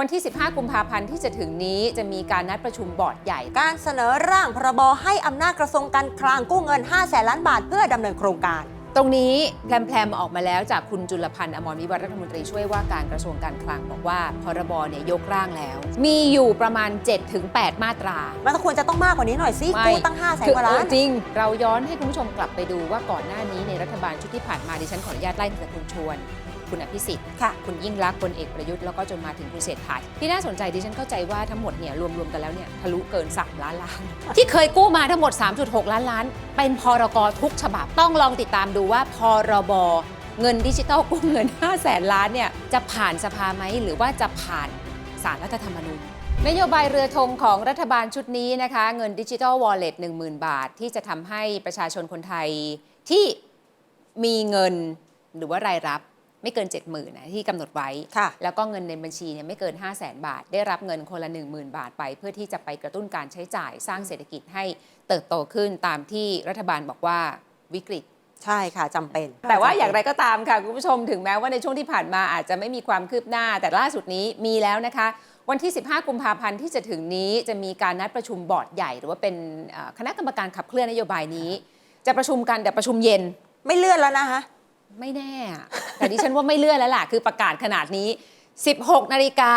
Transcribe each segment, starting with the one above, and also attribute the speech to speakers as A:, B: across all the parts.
A: วันที่ 15 กุมภาพันธ์ที่จะถึงนี้จะมีการนัดประชุมบอร์ดใหญ่
B: การเสนอร่างพรบให้อำนาจกระทรวงการคลังกู้เงิน 5 แสนล้านบาทเพื่อดำเนินโครงการ
A: ตรงนี้แพรมๆออกมาแล้วจากคุณจุลพันธ์อมรวิวัฒน์รัฐมนตรีช่วยว่าการกระทรวงการคลังบอกว่าพรบเนี่ยยกร่างแล้ว มีอยู่ประมาณ 7-8 มาตรา
B: มันก็ควรจะต้องมากกว่านี้หน่อยสิ
A: ไม่
B: กู้ตั้ง5แสน
A: คือก
B: ว่าล้า
A: เอนอจริง เราย้อนให้คุณผู้ชมกลับไปดูว่าก่อนหน้านี้ในรัฐบาลชุดที่ผ่านมาดิฉันขออนุญาตไล่ตั้งแต่คุณชวน คุณอภิสิทธิ์
B: ค่ะ
A: คุณยิ่งรักษณ์พลเอกประยุทธ์แล้วก็จนมาถึงคุณเศรษฐาที่น่าสนใจดิฉันเข้าใจว่าทั้งหมดเนี่ยรวมๆกันแล้วเนี่ยทะลุเกิน3ล้านล้าน ที่เคยกู้มาทั้งหมด 3.6 ล้านล้าน เป็นพรกทุกฉบับต้องลองติดตามดูว่าพรบเงินดิจิทัลกู้เงิน 5 แสนล้านเนี่ยจะผ่านสภาไหมหรือว่าจะผ่านสารรัฐธรรมนูญ นโยบายเรือธงของรัฐบาลชุดนี้นะคะ เงินดิจิทัลวอลเล็ต10,000 บาท ที่จะทำให้ประชาชนคนไทยที่มีเงินหรือว่ารายรับ ไม่เกิน 70,000นะที่กำหนดไว้
B: ค่ะ
A: แล้วก็เงินในบัญชีเนี่ยไม่เกิน 5 0 0แสนบาท ได้รับเงินคนละ 10,000 บาทไป เพื่อที่จะไปกระตุ้นการใช้จ่ายสร้างเศรษฐกิจให้เติบโตขึ้นตามที่รัฐบาลบอกว่าวิกฤต
B: ใช่ค่ะจำเป็น
A: แต่ว่าอย่างไรก็ตามค่ะ คุณผู้ชมถึงแม้ว่าในช่วงที่ผ่านมาอาจจะไม่มีความคืบหน้า แต่ล่าสุดนี้มีแล้วนะคะ วันที่ 15 กุมภาพันธ์ที่จะถึงนี้จะมีการนัดประชุมบอร์ดใหญ่ หรือว่าเป็นเอ่อคณะกรรมการขับเคลื่อนนโยบายนี้ จะประชุมกันแต่ประชุมเย็น
B: ไม่เลื่อนแล้วนะคะ
A: ไม่แน่อะแต่ดิฉันว่าไม่เลื่อนแล้วล่ะ คือประกาศขนาดนี้ 16 นาฬิกา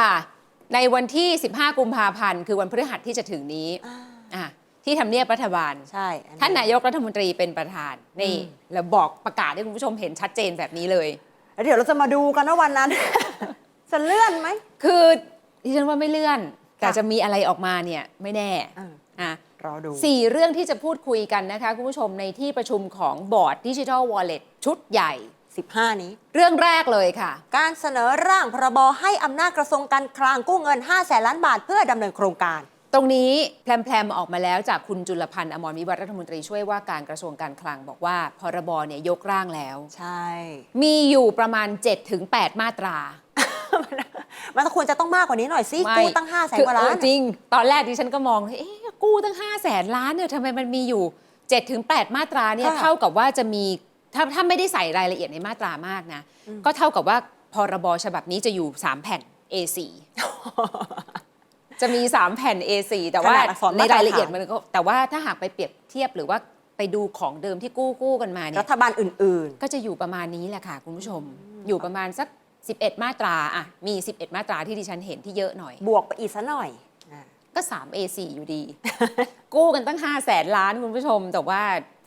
A: ในวันที่ 15 กุมภาพันธ์ คือวันพฤหัสที่จะถึงนี้อะที่ทำเนียบรัฐบาล
B: ใช่อั
A: ท่านนายกรัฐมนตรีเป็นประธาน นี่
B: อืม
A: แล้วบอกประกาศให้คุณผู้ชมเห็นชัดเจนแบบนี้เลย
B: แล้วเดี๋ยวเราจะมาดูกันว่าวันนั้น จะเลื่อนไหม
A: คือดิฉันว่าไม่เลื่อน แต่
B: ค่ะ
A: จะมีอะไรออกมาเนี่ยไม่แน่
B: เออ
A: อะ
B: รอดู
A: สี่เรื่องที่จะพูดคุยกันนะคะ คุณผู้ชมในที่ประชุมของบอร์ดดิจิทัลวอลเล็ตชุดใหญ่
B: 15 นี้
A: เรื่องแรกเลยค่ะ
B: การเสนอร่างพรบให้อำนาจกระทรวงการคลังกู้เงิน 5 แสนล้านบาทเพื่อดำเนินโครงการ
A: ตรงนี้แพรมๆออกมาแล้วจากคุณจุลพันธ์อมรวิวัฒน์รัฐมนตรีช่วยว่าการกระทรวงการคลังบอกว่าพรบเนี่ยยกร่างแล้ว
B: ใช่
A: มีอยู่ประมาณ 7-8 มาตรา
B: มันก็ควรจะต้องมากกว่านี้หน่อยสิ
A: ไม่
B: กู้ตั้ง5แสน
A: คื
B: กว่าล้า
A: เอนอจริง ตอนแรกดิฉันก็มองเอ๊ะกู้ตั้ง5แสนล้านเนี่ยทำไมมันมีอยู่7-8มาตราเนี่ย
B: ค่ะ
A: เท่ากับว่าจะมีถ้าถ้าไม่ได้ใส่รายละเอียดในมาตรามากนะก็เท่ากับว่าพรบฉบับนี้จะอยู่ 3 แผ่น A4 จะมี 3 แผ่น A4 แต่ว่า
B: ขนาดอักษร
A: ใน
B: มาตรฐาน
A: รายละเอียดมันก็แต่ว่าถ้าหากไปเปรียบเทียบหรือว่าไปดูของเดิมที่กู้กู้กันมาเนี่
B: รั
A: ย
B: ฐบาลอื่น
A: ก็จะอยู่ประมาณนี้แหละค่ะ คุณผู้ชม อยู่ประมาณสัก 11 มาตราอะมี 11 มาตราที่ดิฉันเห็นที่เยอะหน่อย
B: ๆบวกไปอีกสัหน่อยอ่า
A: ก็ 3 A4 อยู่ดี กู้กันตั้ง 5 0 0แสนล้านคุณผู้ชม แต่ว่า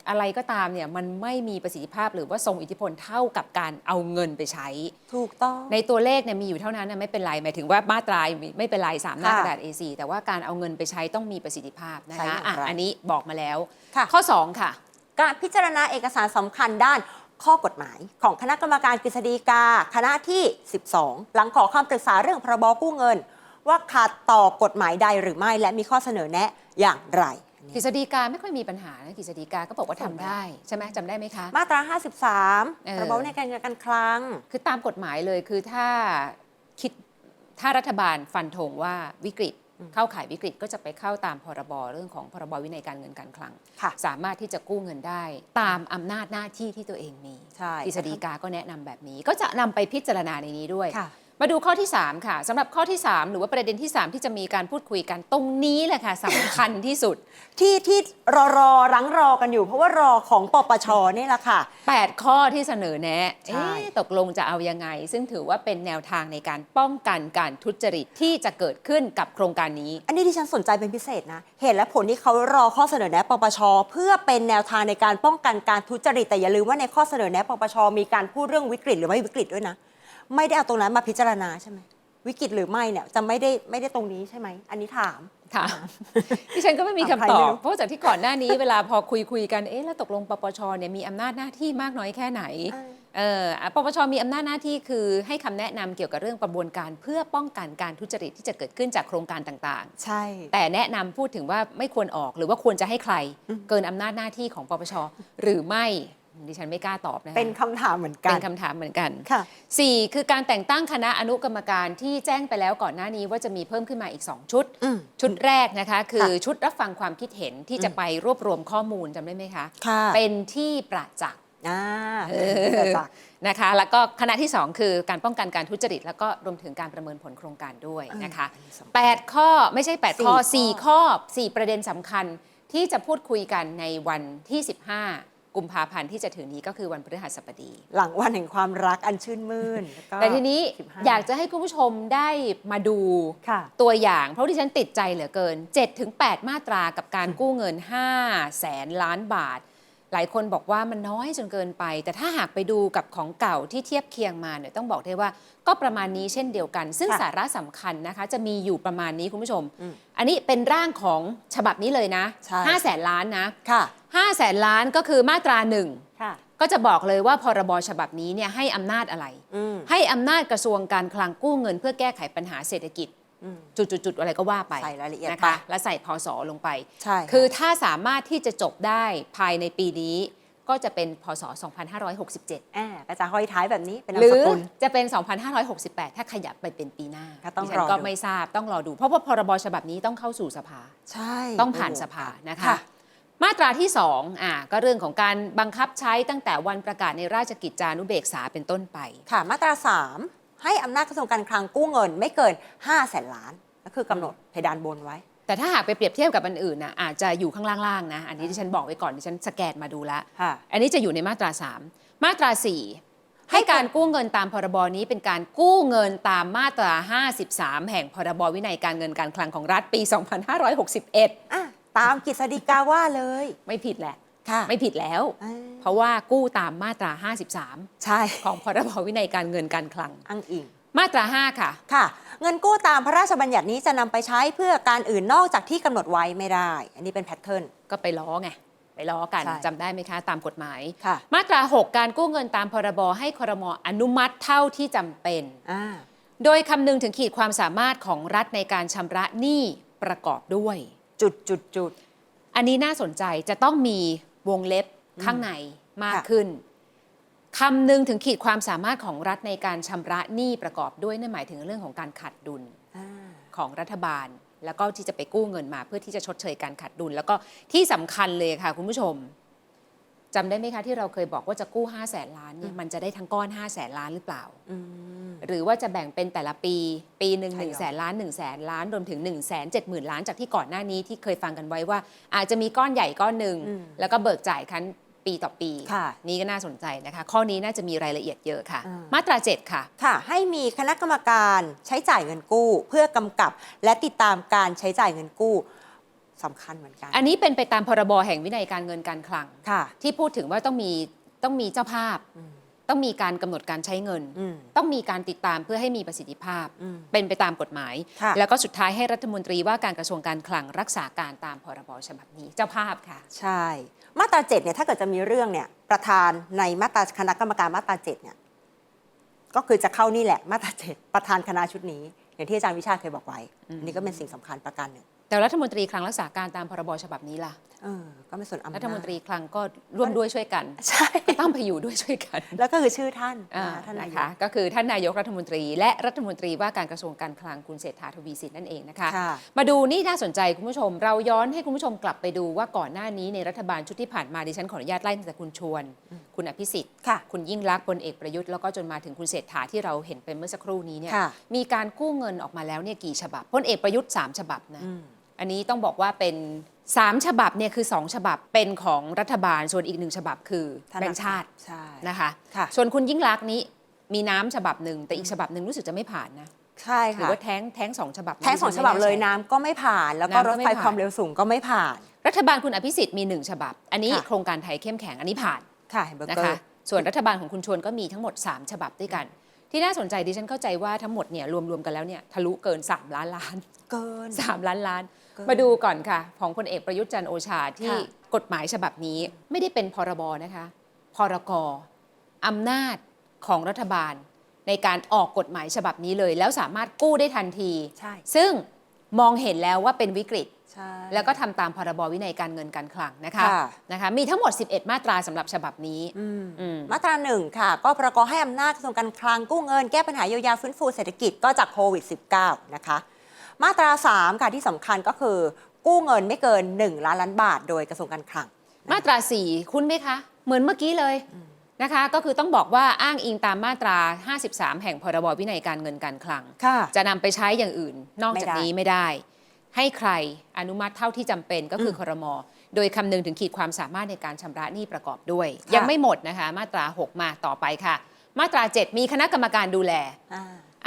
A: อะไรก็ตามเนี่ยมันไม่มีประสิทธิภาพหรือว่าทรงอิทธิพลเท่ากับการเอาเงินไปใช้
B: ถูกต้อง
A: ในตัวเลขเนี่ยมีอยู่เท่านั้นนะไม่เป็นไรหมายถึงว่ามาตราไม่เป็นไรสามหน้า
B: ค่ะ
A: กระดาษ A4 แต่ว่าการเอาเงินไปใช้ต้องมีประสิทธิภาพนะ
B: ใช้อ
A: คะ
B: ย่าง
A: อะ
B: ไร
A: อันนี้บอกมาแล้ว
B: ค่ะ
A: ข้อ 2 ค่ะ
B: การพิจารณาเอกสารสำคัญด้าน ข้อกฎหมาย ของคณะกรรมการกฤษฎีกา คณะที่ 12 หลังขอคำปรึกษาเรื่องพรบกู้เงิน ว่าขัดต่อกฎหมายใดหรือไม่และมีข้อเสนอแนะอย่างไร
A: กฤษฎีกาไม่ค่อยมีปัญหานะกฤษฎีกาก็บอกว่าทำได้ใช่ไหมจำได้ไหมคะ
B: มาตรา
A: เออ
B: 53พรบในการเงินการคลัง
A: คือตามกฎหมายเลยคือถ้าคิดถ้ารัฐบาลฟันธงว่าวิกฤต
B: อืม
A: เข้าข่ายวิกฤตก็จะไปเข้าตามพรบเรื่องของพรบวินัยการเงินการคลัง
B: ค่ะ
A: สามารถที่จะกู้เงินได้ตามอำนาจหน้าที่ที่ตัวเองมี
B: ใช่
A: กฤษฎีกาก็แนะนำแบบนี้ ก็จะนำไปพิจารณาในนี้ด้วย
B: ค่ะ
A: มาดูข้อที่ 3 ค่ะสำหรับข้อที่ 3 หรือว่าประเด็นที่ 3 ที่จะมีการพูดคุยกันตรงนี้แหละค่ะสำคัญที่สุด
B: ที่ที่รอรอรังรอกันอยู่ เพราะว่ารอของปปชนี่แหละค่ะ
A: 8 ข้อที่เสนอแนะ
B: ใช่
A: เอ๊ะตกลงจะเอายังไง ซึ่งถือว่าเป็นแนวทางในการป้องกันการทุจริตที่จะเกิดขึ้นกับโครงการนี้
B: อันนี้ที่ฉันสนใจเป็นพิเศษนะเหตุและผลที่เขารอข้อเสนอแนะปปชเพื่อเป็นแนวทางในการป้องกันการทุจริตแต่อย่าลืมว่าในข้อเสนอแนะปปชมีการพูดเรื่องวิกฤตหรือไม่วิกฤตด้วยนะ ไม่ได้เอาตรงนั้นมาพิจารณาใช่ไหมวิกฤตหรือไม่เนี่ยจะไม่ได้ไม่ได้ตรงนี้ใช่ไหมอันนี้ถาม
A: ค่ะดิฉันก็ไม่มีคำ
B: ถามใคร
A: ต
B: ไม่
A: อบ
B: รู้
A: เพราะว่าจากที่ก่อนหน้านี้เวลาพอคุยคุยกันเอ๊ะแล้วตกลงปปชเนี่ยมีอำนาจหน้าที่มากน้อยแค่ไหนเอออะปปชมีอำนาจหน้าที่คือให้คำแนะนำเกี่ยวกับเรื่องกระบวนการ เพื่อป้องกันการทุจริตที่จะเกิดขึ้นจากโครงการต่าง
B: ใช่
A: ๆแต่แนะนำพูดถึงว่าไม่ควรออกหรือว่าควรจะให้ใคร เกินอำนาจหน้าที่ของปปชหรือไม่ ดิฉันไม่กล้าตอบนะคะ
B: เป็นคำถามเหมือนกั
A: เป็นนคำถามเหมือนกัน
B: ค่ะ
A: 4 คือการแต่งตั้งคณะอนุกรรมการที่แจ้งไปแล้วก่อนหน้านี้ว่าจะมีเพิ่มขึ้นมาอีก 2 ชุด
B: อืม
A: ชุดแรกนะคะ คือ
B: ค่ะ
A: ชุดรับฟังความคิดเห็นที่จะไปรวบรวมข้อมูลจำได้ไหมคะ
B: ค่ะ
A: เป็นที่ประจักษ์
B: อ่า
A: เอ
B: เกิด
A: อ
B: จาก
A: นะคะ แล้วก็คณะที่ 2 คือการป้องกันการทุจริต แล้วก็รวมถึงการประเมินผลโครงการด้วยนะคะ
B: อันนี้สำคัญ
A: 8ข้อไม่ใช่ 8 ข้อ
B: สี่
A: 4ข้อ 4 ประเด็นสำคัญที่จะพูดคุยกันในวันที่ 15 กุมภาพันธ์ที่จะถึงนี้ก็คือวันพฤหัสบดี
B: หลังวันแห่งความรักอันชื่นมื่นล้วก็
A: แต่ทีนี้
B: 15
A: อยากจะให้คุณผู้ชมได้มาดู
B: ค่ะ
A: ตัวอย่าง เพราะที่ฉันติดใจเหลือเกิน 7-8 มาตรากับการกู้เงิน 5 แสนล้านบาท หลายคนบอกว่ามันน้อยจนเกินไป แต่ถ้าหากไปดูกับของเก่าที่เทียบเคียงมาเนี่ยต้องบอกได้ว่าก็ประมาณนี้เช่นเดียวกัน ซึ่ง
B: ค่ะ
A: สาระสำคัญนะคะ จะมีอยู่ประมาณนี้คุณผู้ชม
B: อืม
A: อันนี้เป็นร่างของฉบับนี้เลยนะ
B: ใช่
A: 5แสนล้านนะ
B: ค่ะ
A: 5แสนล้านก็คือมาตราหนึ่ง
B: ค่ะ
A: ก็จะบอกเลยว่าพรบฉบับนี้เนี่ยให้อำนาจอะไร
B: อืม
A: ให้อำนาจกระทรวงการคลังกู้เงิน เพื่อแก้ไขปัญหาเศรษฐกิจ
B: อืม
A: จุดๆๆอะไรก็ว่าไป
B: ใส่รายละเอียด
A: นะ
B: ไป
A: คะ และใส่พศลงไป
B: ใช่ะ
A: คือถ้าสามารถที่จะจบได้ภายในปีนี้ ก็จะเป็นพศ 2567
B: อ่าก็จะห้อยท้ายแบบนี้เป็น
A: ห
B: นาม
A: รื
B: ส
A: อ
B: กุล
A: จะเป็น 2568 ถ้าขยับไปเป็นปีหน้า
B: ก็ต้อง
A: ดิฉัน
B: รอ
A: ก็
B: ดู
A: ไม่ทราบต้องรอดู เพราะว่าพรบฉบับนี้ต้องเข้าสู่สภา
B: ใช่
A: ต้องผ่านสภานะคะ มาตราที่2อ่าก็เรื่องของการบังคับใช้ตั้งแต่วันประกาศในราชกิจจานุเบกษาเป็นต้นไป
B: ค่ะมาตราสามให้อำนาจกระทรวงการคลังกู้เงินไม่เกิน 5 แสนล้าน ก็คือกำหนดเพดานบนไว้
A: แต่ถ้าหากไปเปรียบเทียบกับอันอื่นนะอาจจะอยู่ข้างล่างๆนะอันนี้ที่ฉันบอกไว้ก่อนที่ฉันสแกนมาดูแล้ว
B: ค่ะ
A: อันนี้จะอยู่ในมาตรา 3 มาตรา 4 ให้การกู้เงินตามพรบนี้เป็นการกู้เงินตามมาตรา 53 แห่งพรบวินัยการเงินการคลังของรัฐปี 2561
B: อะ ตามกฤษฎีกาว่าเลย
A: ไม่ผิดแหละ
B: ค่ะ
A: ไม่ผิดแล้ว
B: อ่า
A: เพราะว่ากู้ตามมาตรา53
B: ใช่
A: ของพรบวินัยการเงินการคลัง
B: อ้างอิง
A: มาตรา 5 ค่ะ
B: ค่ะ เงินกู้ตามพระราชบัญญัตินี้จะนำไปใช้เพื่อการอื่นนอกจากที่กำหนดไว้ไม่ได้ อันนี้เป็นแพทเทิร์น
A: ก็ไปล้อไง ไปล้อกัน
B: ใช่
A: จำได้ไหมคะ ตามกฎหมาย
B: ค่ะ
A: มาตรา 6 การกู้เงินตามพรบให้ครมอนุมัติเท่าที่จำเป็น
B: อ่า
A: โดยคำนึงถึงขีดความสามารถของรัฐในการชำระหนี้ประกอบด้วย
B: จุดจุดจุด
A: อันนี้น่าสนใจจะต้องมีวงเล็บข้างในมาก
B: ค่ะ
A: ขึ้นคำนึงถึงขีดความสามารถของรัฐในการชำระหนี้ประกอบด้วยนั่นหมายถึงเรื่องของการขาดดุล
B: อ่า
A: ของรัฐบาล แล้วก็ที่จะไปกู้เงินมา เพื่อที่จะชดเชยการขาดดุล แล้วก็ที่สำคัญเลยค่ะคุณผู้ชม จำได้ไหมคะที่เราเคยบอกว่าจะกู้ 5 0 0แสนล้านเนี่ยมันจะได้ทั้งก้อน 5 0 0แสนล้านหรือเปล่า
B: อืม
A: หรือว่าจะแบ่งเป็นแต่ละปี ปีหนึ่ง
B: ท
A: ห
B: ยอย
A: นึ่งแสนล้านหนึ่งแสนล้านรวมถึง1นึ่งแสนเจ็ดหมื่นล้านจากที่ก่อนหน้านี้ที่เคยฟังกันไว้ว่า อาจจะมีก้อนใหญ่ก้อนหนึ่ง
B: อืม
A: แล้วก็เบิกจ่ายคันปีต่อปี
B: ค่ะ
A: นี่ก็น่าสนใจนะคะ ข้อนี้น่าจะมีรายละเอียดเยอะค่ะ
B: อ่า
A: มาตรา 7 ค่ะ
B: ค่ะ ให้มีคณะกรรมการใช้จ่ายเงินกู้ เพื่อกำกับ และติดตามการใช้จ่ายเงินกู้ สำคัญเหมือนกัน
A: อันนี้เป็นไปตามพรบแห่งวินัยการเงินการคลัง
B: ค่ะ
A: ที่พูดถึงว่าต้องมีต้องมีเจ้าภาพ
B: อืม
A: ต้องมีการกำหนดการใช้เงิน
B: อืม
A: ต้องมีการติดตามเพื่อให้มีประสิทธิภาพ
B: อืม
A: เป็นไปตามกฎหมาย
B: ค่ะ
A: แล้วก็สุดท้ายให้รัฐมนตรีว่าการกระทรวงการคลังรักษาการตามพรบฉบับนี้เจ้าภาพค่ะ
B: ใช่ มาตราเจ็ดเนี่ยถ้าเกิดจะมีเรื่องเนี่ยประธานในมาตราคณะกรรมการมาตราเจ็ดเนี่ยก็คือจะเข้านี่แหละมาตราเจ็ดประธานคณะชุดนี้ อย่างที่อาจารย์วิชาเคยบอกไว้
A: อืม
B: อันนี้ก็เป็นสิ่งสำคัญประการหนึ่ง
A: แต่รัฐมนตรีคลังรักษาการตามพรบฉบับนี้ล่ะ
B: เออก็ไม่ส่วนอำนาจ
A: รัฐมนตรีคลังก็ร่วมด้วยช่วยกัน
B: ใช่
A: ก็ต้องไปอยู่ด้วยช่วยกัน
B: แล้วก็คือชื่อท่าน
A: อ่า
B: นะคะท่านนา
A: นะ
B: ย
A: คะ
B: ก
A: ก็คือท่านนายกรัฐมนตรี และรัฐมนตรีว่าการกระทรวงการคลังคุณเศรษฐาทวีสินนั่นเองนะคะ
B: ค่ะ
A: มาดูนี่น่าสนใจคุณผู้ชม เราย้อนให้คุณผู้ชมกลับไปดูว่าก่อนหน้านี้ในรัฐบาลชุดที่ผ่านมาดิฉันขออนุญาตไล่ตั้งแต่คุณชวน คุณอภิสิทธิ์
B: ค่ะ
A: คุณยิ่งรักษณ์พลเอกประยุทธ์แล้วก็จนมาถึงคุณเศรษฐาที่เราเห็นไปเมื่อสักครู่นี้เนี่ย
B: ค่ะ
A: มีการกู้เงินออกมาแล้วเนี่ยกี่ฉบับพลเอกประยุทธ์สามฉบับนะ
B: อืม
A: อันนี้ต้องบอกว่าเป็น 3 ฉบับเนี่ยคือ 2 ฉบับเป็นของรัฐบาลส่วนอีกหนึ่งฉบับคือ
B: ธนาคาร
A: แบงค์ชาติ
B: ใช่
A: นะคะ
B: ค่ะ
A: ส่วนคุณยิ่งรักษณ์นี้มีน้ำฉบับหนึ่งแต่อีกฉบับหนึ่งรู้สึกจะไม่ผ่านนะ
B: ใช่
A: หรือ
B: ค่ะ
A: ว่าแท้งแท้งสองฉบับ
B: แท้งสองฉบับเลยน้ำก็ไม่ผ่าน แล้วก็
A: น้ำ
B: ร
A: ก็
B: ถ
A: ไม่
B: ไฟ
A: ผ่าน
B: ความเร็วสูงก็ไม่ผ่าน
A: รัฐบาลคุณอภิสิทธิ์มีหนึ่งฉบับ อันนี้
B: ค่ะ
A: โครงการไทยเข้มแข็งอันนี้ผ่าน
B: ค่ะเห็นเบอร์
A: นะ
B: เกอ
A: คะ
B: ร์
A: ส่วนรัฐบาลของคุณชวนก็มีทั้งหมด 3 ฉบับด้วยกัน ที่น่าสนใจดิฉันเข้าใจว่าทั้งหมดเนี่ยรวมๆกันแล้วเนี่ยทะลุเกิน 3 ล้านล้าน
B: เกิน
A: 3 ล้านล้าน
B: เกิน
A: มาดูก่อนค่ะ ของพลเอกประยุทธ์จันทร์โอชาที่
B: ค่ะ
A: กฎหมายฉบับนี้ไม่ได้เป็นพรบนะคะพรกอำนาจของรัฐบาล ในการออกกฎหมายฉบับนี้เลย แล้วสามารถกู้ได้ทันที
B: ใช่
A: ซึ่งมองเห็นแล้วว่าเป็นวิกฤต
B: ใช่
A: แล้วก็ทำตามพรบวินัยการเงินการคลังนะคะ
B: ค่ะ
A: นะคะมีทั้งหมด 11 มาตราสำหรับฉบับนี้
B: อืม
A: อืม
B: มาตราหนึ่งค่ะ ก็ประกอบให้อำนาจกระทรวงการคลังกู้เงินแก้ปัญหาเยียวยาฟื้นฟูเศรษฐกิจก็จากโควิด -19 นะคะ มาตรา 3 ค่ะที่สำคัญก็คือ กู้เงินไม่เกิน 1 ล้านล้านบาท โดยกระทรวงการคลัง
A: มาตรา 4 คุ้นไหมคะ เหมือนเมื่อกี้เลยนะคะก็คือต้องบอกว่าอ้างอิงตามมาตรา 53 แห่งพรบวินัยการเงินการคลัง
B: ค่ะ
A: จะนำไปใช้อย่างอื่น นอกจาก
B: ไม่ได้
A: นี้ไม่ได้ ให้ใครอนุมัติเท่าที่จำเป็นก็คืออ
B: ม
A: ครมโดยคำนึงถึงขีดความสามารถในการชำระหนี้ประกอบด้วย
B: ค่ะ
A: ยังไม่หมดนะคะ มาตรา 6 มาต่อไปค่ะ มาตรา 7 มีคณะกรรมการดูแล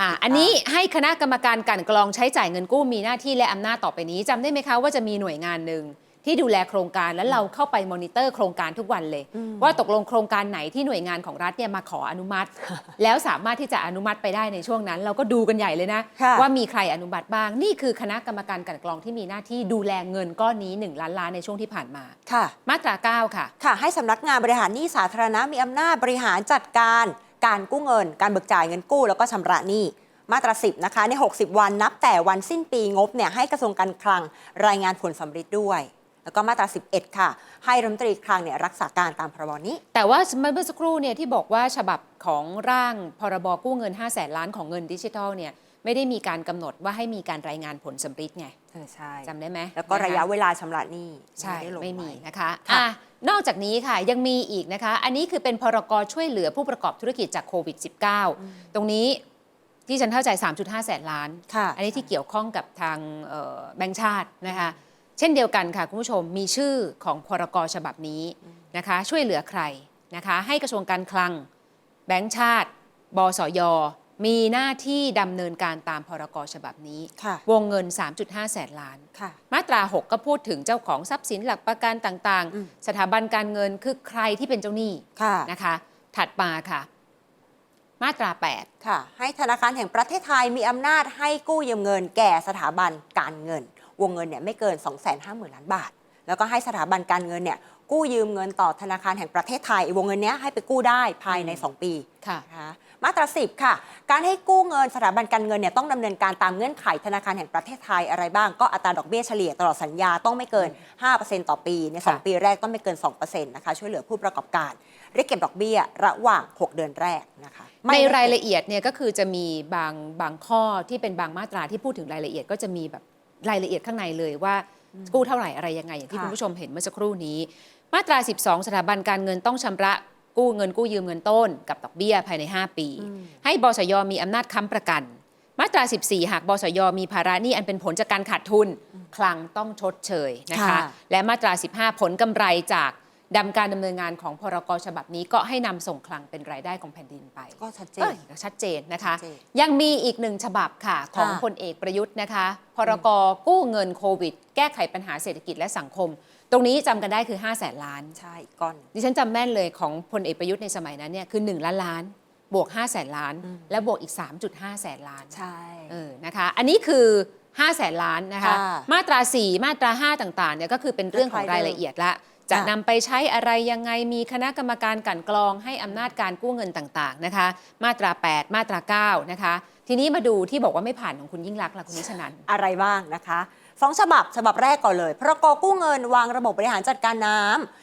B: อ่า
A: อ่าอันนี้ให้คณะกรรมการกลันกรองใช้จ่ายเงินกู้มีหน้าที่และอำนาจต่อไปนี้จำได้ไหมคะว่าจะมีหน่วยงานหนึ่งที่ดูแลโครงการแล้วเราเข้าไปมอนิเตอร์โครงการทุกวันเลย
B: อืม
A: ว่าตกลงโครงการไหนที่หน่วยงานของรัฐเนี่ยมาขออนุมัติ แล้วสามารถที่จะอนุมัติไปได้ในช่วงนั้น เราก็ดูกันใหญ่เลยนะ
B: ค่ะ
A: ว่ามีใครอนุมัติบ้าง นี่คือคณะกรรมการกลันกรองที่มีหน้าที่ดูแลเงินก้อนนี้ 1 ล้านล้านในช่วงที่ผ่านมา
B: ค่ะ
A: มาตรา 9 ค่ะ
B: ค่ะ ให้สำนักงานบริหารหนี้สาธารณะมีอำนาจบริหารจัดการ การกู้เงิน การเบิกจ่ายเงินกู้ แล้วก็ชำระหนี้มาตรา 10 นะคะ ใน 60 วันนับแต่วันสิ้นปีงบเนี่ยให้กระทรวงการคลังรายงานผลสำริดด้วย แล้วก็มาตรา 11 ค่ะ ให้รัฐมนตรีคลังเนี่ยรักษาการตามพรบนี้
A: แต่ว่าเมื่อสักครู่เนี่ยที่บอกว่าฉบับของร่างพรบกู้เงิน 5 0 0แสนล้านของเงินดิจิทัลเนี่ย ไม่ได้มีการกำหนดว่าให้มีการรายงานผลสำริดไง
B: เออใช่
A: จำได้ไหม
B: แล้วก็
A: นค
B: ระยะเวลาชำระหนี้
A: ใช่
B: ด้ลง
A: ไม่มี
B: ว้
A: นะคะ
B: ค่ะ
A: อะนอกจากนี้ค่ะยังมีอีกนะคะ อันนี้คือเป็นพรกช่วยเหลือผู้ประกอบธุรกิจจากโควิด -19 ตรงนี้ที่ฉันเข้าใจ 3.5 แสนล้าน
B: ค่ะ
A: อันนี้ที่เกี่ยวข้องกับทางเอ่อแบงก์ชาตินะคะเช่นเดียวกันค่ะคุณผู้ชมมีชื่อของพรกฉบับนี้นะคะ ช่วยเหลือใครนะคะ ให้กระทรวงการคลัง แบงก์ชาติ บสย มีหน้าที่ดำเนินการตามพรกฉบับนี้
B: ค่ะ
A: วงเงิน 3.5 แสนล้าน
B: ค่ะ
A: มาตรา 6 ก็พูดถึงเจ้าของทรัพย์สินหลักประกันต่าง
B: อืม
A: ๆสถาบันการเงินคือใครที่เป็นเจ้าหนี้
B: ค่ะ
A: นะคะ ถัดมาค่ะ มาตรา 8
B: ค่ะ ให้ธนาคารแห่งประเทศไทยมีอำนาจให้กู้ยืมเงิน แก่สถาบันการเงิน วงเงินเนี่ยไม่เกิน 2 5 0 0 0 0 ล้านบาท แล้วก็ให้สถาบันการเงินเนี่ยกู้ยืมเงินต่อธนาคารแห่งประเทศไทย วงเงินเนี้ยให้ไปกู้ได้ภายใน
A: อืม
B: 2ปี
A: ค่ะ
B: นะคะ มาตรา 10 ค่ะ การให้กู้เงินสถาบันการเงินเนี่ยต้องดำเนินการตามเงื่อนไขธนาคารแห่งประเทศไทยอะไรบ้าง ก็อัตราดอกเบี้ยเฉลี่ยตลอดสัญญาต้องไม่เกิน 5%ต่อปีในสอง
A: ค่ะ
B: ปีแรกต้องไม่เกิน 2%นะคะช่วยเหลือผู้ประกอบการเรียกเก็บดอกเบี้ยระหว่าง 6 เดือนแรกนะคะไม่
A: ใน
B: ได้
A: รายละเอียดเนี่ยก็คือจะมีบางบางข้อที่เป็นบางมาตราที่พูดถึงรายละเอียดก็จะมีแบบรายละเอียดข้างในเลยว่ากู้เท่าไหร่อะไรยังไงอย่างที่
B: ค่ะ
A: คุณผู้ชมเห็นเมื่อสักครู่นี้ มาตรา 12 สถาบันการเงินต้องชำระ กู้เงินกู้ยืมเงินต้น กับดอกเบี้ยภายใน 5 ปี ให้บสยมีอำนาจค้ำประกัน มาตรา 14 หากบสยมีภาระหนี้อันเป็นผลจากการขาดทุน คลังต้องชดเชยนะคะ
B: ค่ะ
A: และมาตรา 15 ผลกำไรจากดำการดำเนินงานของพรกฉบับนี้ก็ให้นำส่งคลังเป็นรายได้ของแผ่นดินไป
B: ก็ชัดเจ
A: ก็
B: น
A: ชัดเจนนะคะ
B: ชัดเจน
A: ยังมีอีกหนึ่งฉบับค่ะ ของ
B: ค่ะ
A: พลเอกประยุทธ์นะคะ พรกกู้เงินโควิด แก้ไขปัญหาเศรษฐกิจและสังคม ตรงนี้จำกันได้คือ 5 0 0แสนล้าน
B: ใช่ก้อน
A: ดิฉันจำแม่นเลยของพลเอกประยุทธ์ในสมัยนั้นเนี่ยคือ 1 ล้านล้าน บวก 5 0 0แสนล้าน
B: อืม
A: และบวกอีก 3.5 แสนล้าน
B: ใช่
A: เออ นะคะ อันนี้คือ5แสนล้านนะคะ
B: ค่ะ
A: มาตรา 4 มาตรา 5 ต่างๆเนี่ยก็คือเป็นเรื่องของรายละเอียดละจะ
B: ค่ะ
A: นำไปใช้อะไรยังไง มีคณะกรรมการกลันกรองให้อำนาจการกู้เงินต่างๆนะคะ มาตรา 8 มาตรา 9 นะคะ ทีนี้มาดูที่บอกว่าไม่ผ่านของคุณยิ่งรักษณ์ล่ะคุณนิชนัน
B: อะไรบ้างนะคะ สองฉบับฉบับแรกก่อนเลยพรกกู้เงินวางระบบบริหารจัดการน้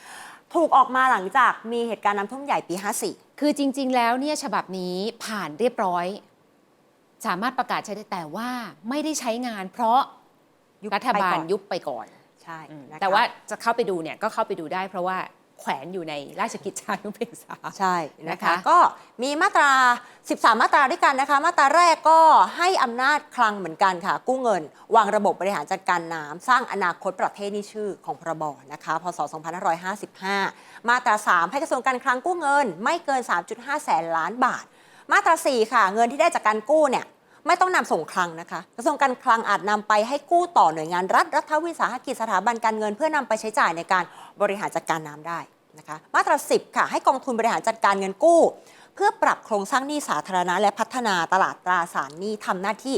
B: ำถูกออกมาหลังจากมีเหตุการณ์น้ำท่วมใหญ่ปี 54
A: คือจริง ๆ แล้วเนี่ยฉบับนี้ผ่านเรียบร้อย สามารถประกาศใช้ได้แต่ว่าไม่ได้ใช้งาน เพราะ
B: ยุบ
A: รัฐบาล
B: ไปก่อน
A: ยุบไปก่อน
B: ใช่
A: อืม
B: นะคะ
A: แต่ว่าจะเข้าไปดูเนี่ยก็เข้าไปดูได้เพราะว่า แขวนอยู่ในราชกิจจานุเบกษา
B: ใช่นะ
A: นะคะ
B: คะ ก็มีมาตรา 13 มาตราด้วยกันนะคะ มาตราแรกก็ให้อำนาจคลังเหมือนกันค่ะ กู้เงิน วางระบบบริหารจัดการน้ำสร้างอนาคตประเทศนี่ชื่อของพรบนะคะ พศ 2555 มาตรา 3 ให้กระทรวงการคลังกู้เงิน ไม่เกิน 3.5 แสนล้านบาท มาตรา 4 ค่ะ เงินที่ได้จากการกู้เนี่ย ไม่ต้องนำส่งคลังนะคะ กระทรวงการคลังอาจนำไปให้กู้ต่อหน่วยงานรัฐ รัฐวิสาหกิจสถาบันการเงิน เพื่อนำไปใช้จ่ายในการบริหารจัดการน้ำได้นะคะ มาตรา 10 ค่ะ ให้กองทุนบริหารจัดการเงินกู้ เพื่อปรับโครงสร้างหนี้สาธารณะ และพัฒนาตลาดตราสารหนี้ทำหน้าที่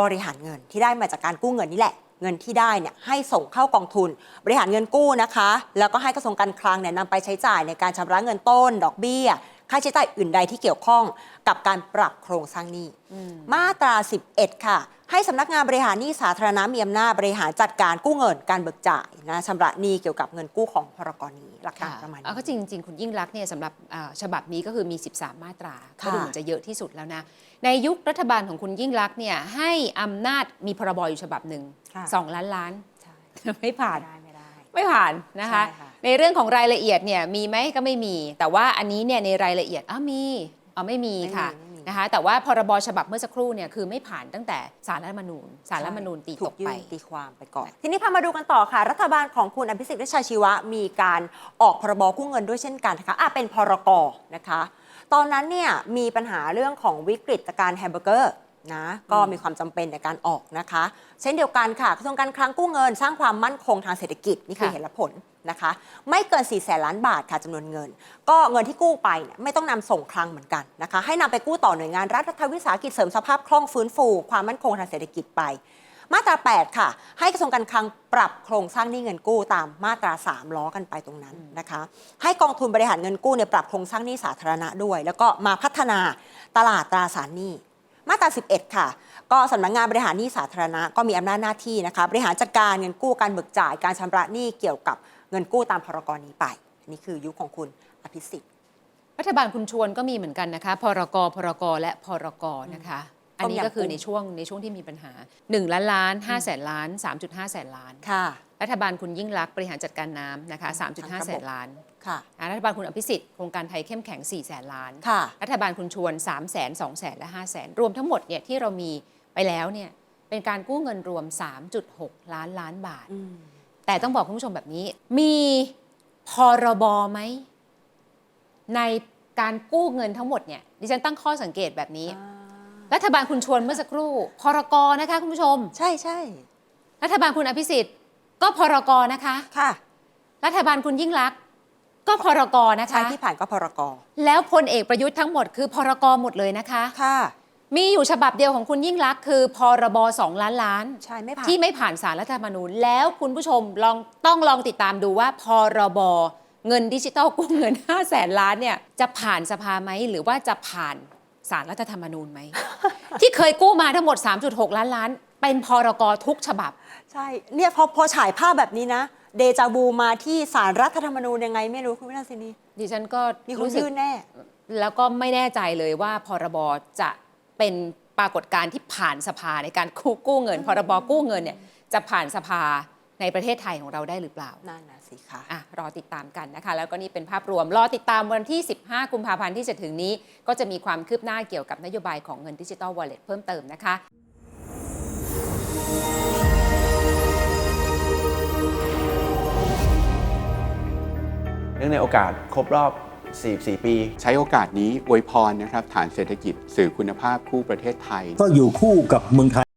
B: บริหารเงินที่ได้มาจากการกู้เงินนี่แหละเงินที่ได้เนี่ยให้ส่งเข้ากองทุน บริหารเงินกู้นะคะ แล้วก็ให้กระทรวงการคลังเนี่ยนำไปใช้จ่ายในการชำระเงินต้น ดอกเบี้ย ค่าใช้จ่ายอื่นใดที่เกี่ยวข้องกับการปรับโครงสร้างหนี้ มาตรา 11 ค่ะ ให้สำนักงานบริหารหนี้สาธารณะมีอำนาจบริหารจัดการกู้เงินการเบิกจ่ายนะชำระหนี้เกี่ยวกับเงินกู้ของพรกนี้หลักการประมาณนี้
A: เอาก็จริง ๆ คุณยิ่งรักษณ์เนี่ยสำหรับอ่าฉบับนี้ก็คือมี 13 มาตราก็
B: ค่ะ
A: ดูเหมือนจะเยอะที่สุดแล้วนะ ในยุครัฐบาลของคุณยิ่งรักษณ์เนี่ยให้อำนาจมีพรบอยู่ฉบับหนึ่ง
B: ค่ะ
A: สองล้านล้าน
B: ใช่
A: ไม่ผ่าน
B: ไม่ได้ไม่ได้
A: ไม่ผ่านนะคะ
B: ใช่ค่ะ
A: ในเรื่องของรายละเอียดเนี่ยมีไหมก็ไม่มี แต่ว่าอันนี้เนี่ยในรายละเอียดอ้าวมีอ๋อไม่มีค่ะ
B: ไม่มี
A: นะคะ แต่ว่าพรบฉบับเมื่อสักครู่เนี่ยคือไม่ผ่านตั้งแต่สารรัฐธรรมนูญสารรัฐธรรมนูญตี
B: ถู
A: ตกไป
B: ยื่นตีความไปก่อน ทีนี้พามาดูกันต่อค่ะ รัฐบาลของคุณอภิสิทธิ์เวชชัยชีวะ มีการออกพรบกู้เงินด้วยเช่นกันนะคะอะเป็นพรกนะคะ ตอนนั้นเนี่ยมีปัญหาเรื่องของวิกฤตการแฮมเบอร์เกอร์ นะก็มีความจำเป็นในการออกนะคะ เช่นเดียวกันค่ะกระทรวงการคลังกู้เงิน สร้างความมั่นคงทางเศรษฐกิจนี่คือ
A: ค่ะ
B: เหตุและผลนะคะ ไม่เกิน4ี่แสนล้านบาทค่ะจำนวนเงิน ก็เงินที่กู้ไปเนี่ยไม่ต้องนำส่งคลังเหมือนกันนะคะ ให้นำไปกู้ต่อหน่วยงานรัฐรัฐวิสาหกิจเสริมสภาพคล่องฟื้นฟู ความมั่นคงทางเศรษฐกิจไป มาตรา 8 ค่ะ ให้กระทรวงการคลังปรับโครงสร้างหนี้เงินกู้ตามมาตรา 3 ล้อกันไปตรงนั้นนะคะ ให้กองทุนบริหารเงินกู้เนี่ยปรับโครงสร้างหนี้สาธารณะด้วย แล้วก็มาพัฒนาตลาดตราสารหนี้ มาตรา 11 ค่ะ ก็สำนักงานบริหารหนี้สาธารณะก็มีอำนาจหน้าที่นะคะบริหารจัดการเงินกู้การเบิกจ่ายการชำระหนี้เกี่ยวกับเงินกู้ตามพรกรนี้ไปอันนี่คือยุคของคุณอภิสิทธิ์
A: รัฐบาลคุณชวนก็มีเหมือนกันนะคะ พรก พรก และพรกนะคะ อันนี้ก็คือในช่วงในช่วงที่มีปัญหา 1 ล้านล้าน5แสนล้าน 3.5 แสนล้าน
B: ค่ะ
A: รัฐบาลคุณยิ่งรักษณ์บริหารจัดการน้ำนะคะ 3.5 แสนล้าน
B: ค่ะ
A: อ่ารัฐบาลคุณอภิสิทธิ์โครงการไทยเข้มแข็ง 4 แสนล้าน
B: ค่ะ
A: รัฐบาลคุณชวน3 0 0แสน2แสนและ5แสนรวมทั้งหมดเนี่ยที่เรามีไปแล้วเนี่ยเป็นการกู้เงินรวม 3.6 ล้านล้านบาท
B: อืม
A: แต่ต้องบอกคุณผู้ชมแบบนี้ มีพรบไหมในการกู้เงินทั้งหมดเนี่ยดิฉันตั้งข้อสังเกตแบบนี้ รัฐบาลคุณชวนเมื่อสักครู่ พรกนะคะคุณผู้ชม
B: ใช่ใช่
A: รัฐบาลคุณอภิสิทธิ์ก็พรกนะคะ
B: ค่ะ
A: รัฐบาลคุณยิ่งรักษณ์ก็พรกนะ
B: ใช่
A: คะ
B: ที่ผ่านก็พรก
A: แล้วพลเอกประยุทธ์ทั้งหมดคือพรกหมดเลยนะคะ
B: ค่ะ
A: มีอยู่ฉบับเดียวของคุณยิ่งรักษณ์คือพรบสองล้านล้าน
B: ใช่ไม่ผ่าน
A: ที่ไม่ผ่านสารรัฐธรรมนูญแล้วคุณผู้ชมลองต้องลองติดตามดูว่า พรบเงินดิจิตอลกู้เงิน 5 0 0แสนล้านเนี่ยจะผ่านสภาไหมหรือว่าจะผ่าน สารรัฐธรรมนูญไหม ที่เคยกู้มาทั้งหมด 3.6 ล้านล้าน เป็นพรกทุกฉบับ
B: ใช่เนี่ยพอพอฉายภาพแบบนี้นะ เดจาบูมาที่สารรัฐธรรมนูญยังไงไม่รู้คุณวินาศินี
A: ดิฉันก็
B: มีคน
A: รู้สึก
B: ยื่นแน่
A: แล้วก็ไม่แน่ใจเลยว่าพรบจะเป็นปรากฏการณ์ที่ผ่านสภาในการกู้กู้เงิน พรบกู้เงินเนี่ยจะผ่านสภาในประเทศไทยของเราได้หรือเปล่า
B: นั่นนะ สิคะ
A: อะรอติดตามกันนะคะ แล้วก็นี่เป็นภาพรวม รอติดตามวันที่ 15 กุมภาพันธ์ที่จะถึงนี้ ก็จะมีความคืบหน้าเกี่ยวกับนโยบายของเงินดิจิ t a ลวอลเล็ตเพิ่มเติมนะคะ
C: เนื่องในโอกาสครบรอบ 44 ปี
D: ใช้โอกาสนี้อวยพรนะครับ ฐานเศรษฐกิจ สื่อคุณภาพคู่ประเทศไทย
E: ก็อยู่คู่กับเมืองไทย